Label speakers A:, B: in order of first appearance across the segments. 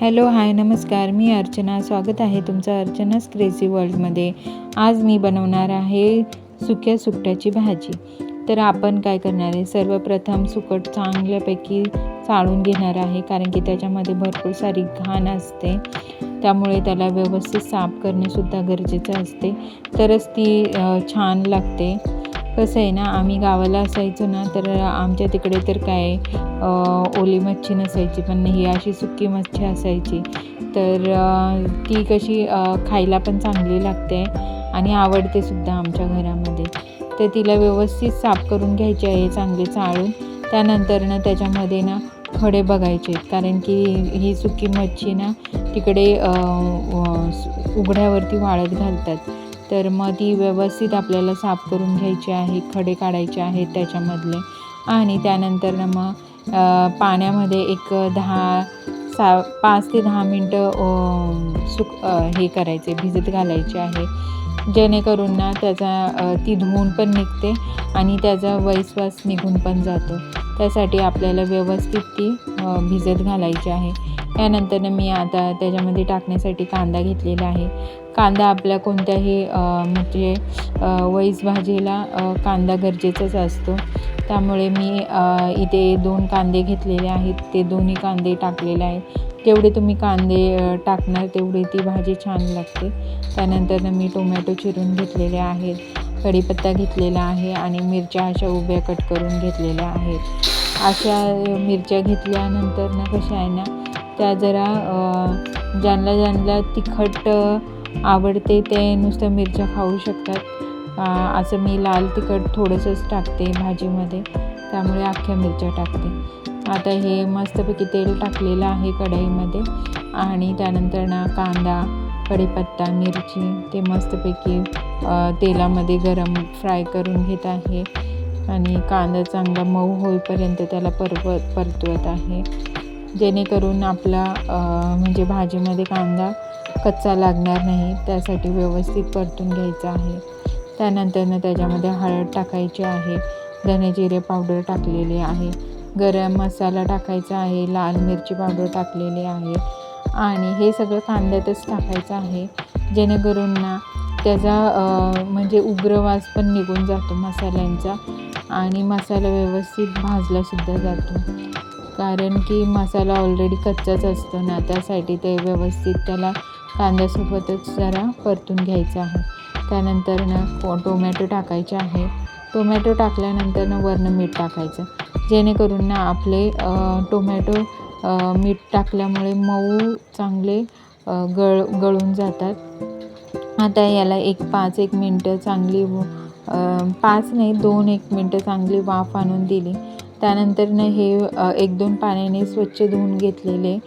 A: Hello hi नमस्कार. मी अर्चना. स्वागत आहे तुमचं अर्चनाच क्रेझी वर्ल्डमध्ये आज मी बनवणार आहे सुक्या सुकट्याची भाजी. तर आपण काय करणार आहे? सर्वप्रथम सुकट चांगल्यापैकी चाळून घेणार आहे कारण की त्याच्यामध्ये भरपूर सारी घाण असते. त्यामुळे त्याला व्यवस्थित साफ करणेसुद्धा गरजेचं असते. तरच ती छान लागते. कसं आहे ना आम्ही गावाला असायचो ना तर आमच्या तिकडे तर काय ओली मच्छी नसायची पण ही अशी सुकी मच्छी असायची. तर ती कशी खायला पण चांगली लागते आणि आवडते सुद्धा आमच्या घरामध्ये. तर तिला व्यवस्थित साफ करून घ्यायची आहे चांगले चाळून. त्यानंतर ना त्याच्यामध्ये ना खडे बघायचे कारण की ही सुकी मच्छी ना तिकडे उघड्यावरती वाळत घालतात. तर मग ती व्यवस्थित आपल्याला साफ करून घ्यायची आहे खडे काढायचे आहेत त्याच्यामधले. आणि त्यानंतर मग पाण्यामध्ये एक दहा सा पाच ते दहा मिनटं सुक हे करायचे भिजत घालायचे आहे. जेणेकरून ना त्याचा ती धुवून पण निघते आणि त्याचा वैश्वास निघून पण जातो. त्यासाठी आपल्याला व्यवस्थित ती भिजत घालायची आहे. त्यानंतर मी आता त्याच्यामध्ये टाकण्यासाठी कांदा घेतलेला आहे. कांदा आपल्या कोणत्याही म्हणजे अ, वैस भाजीला कांदा गरजेचाच असतो. त्यामुळे मी इथे दोन कांदे घेतलेले आहेत. ते दोन्ही कांदे टाकलेले आहेत. जेवढे तुम्ही कांदे टाकणार तेवढी ती भाजी छान लागते. त्यानंतर मी टोमॅटो चिरून घेतलेले आहेत. कढीपत्ता घेतलेला आहे आणि मिरच्या अशा उभ्या कट करून घेतलेल्या आहेत. अशा मिरच्या घेतल्यानंतर ना कशा आहे ना त्या जरा ज्यांना ज्यांना तिखट आवडते ते नुसतं मिरच्या खाऊ शकतात. असं मी लाल तिखट थोडंसंच टाकते भाजीमध्ये. त्यामुळे अख्ख्या मिरच्या टाकते. आता हे मस्तपैकी तेल टाकलेलं आहे कढईमध्ये. आणि त्यानंतर ना कांदा कढीपत्ता मिरची ते मस्तपैकी तेलामध्ये गरम फ्राय करून घेत आहे. आणि कांदा चांगला मऊ होईपर्यंत त्याला परवत परतवत आहे. जेणेकरून आपला म्हणजे भाजीमध्ये कांदा कच्चा लागणार नाही त्यासाठी व्यवस्थित परतून घ्यायचा आहे. त्यानंतरनं त्याच्यामध्ये हळद टाकायची आहे धने जिरे पावडर टाकलेले आहे. गरम मसाला टाकायचा आहे लाल मिरची पावडर टाकलेली आहे. आणि हे सगळं कांद्यातच टाकायचं आहे जेणेकरून ना त्याचा म्हणजे उग्रवास पण निघून जातो मसाल्यांचा आणि मसाला व्यवस्थित भाजलासुद्धा जातो. कारण की मसाला ऑलरेडी कच्चाच असतो ना त्यासाठी ते व्यवस्थित त्याला कांद्यासोबतच जरा परतून घ्यायचं आहे. त्यानंतर ना टोमॅटो टाकायचे आहे. टोमॅटो टाकल्यानंतर ना वरनं मीठ टाकायचं. जेणेकरून ना आपले टोमॅटो मीठ टाकल्यामुळे मऊ चांगले गळ गळून जातात. आता याला एक पाच एक मिनटं चांगली पाच नाही दोन एक मिनटं चांगली वाफ आणून दिली. त्यानंतर ना हे एक दोन पाण्याने स्वच्छ धुवून घेतलेले.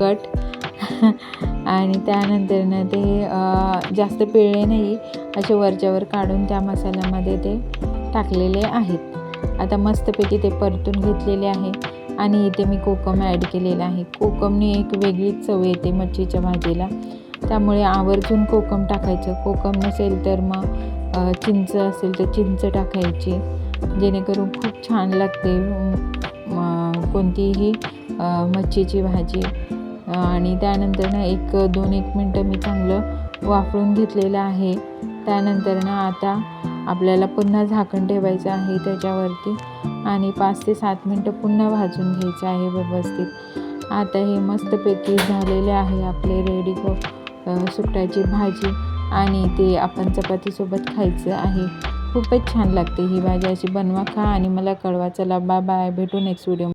A: कट आणि त्यानंतर ना ते जास्त पिळले नाही. असे वरच्यावर काढून त्या मसाल्यामध्ये ते टाकलेले आहेत. आता मस्तपैकी ते परतून घेतलेले आहे. आणि इथे मी कोकम ॲड केलेलं आहे. कोकमने एक वेगळीच चव येते मच्छीच्या भाजीला. त्यामुळे आवर्जून कोकम टाकायचं. कोकम नसेल तर मग चिंच असेल तर चिंच टाकायची. जेणेकरून खूप छान लागते. कोणतीही मच्छीची भाजी. आणि त्यानंतर ना एक दोन एक मिनटं मी चांगलं वाफळून घेतलेलं आहे. त्यानंतर ना आता आपल्याला पुन्हा झाकण ठेवायचं आहे त्याच्यावरती आणि पाच ते सात मिनटं पुन्हा भाजून घ्यायचं आहे व्यवस्थित. आता हे मस्तपैकी झालेले आहे आपले रेडी को सुकटाची भाजी आणि ते आपण चपातीसोबत खायचं आहे. खूपच छान लागते ही भाजी. अशी बनवा खा आणि मला कळवा. चला बाय बाय भेटू नेक्स्ट व्हिडिओ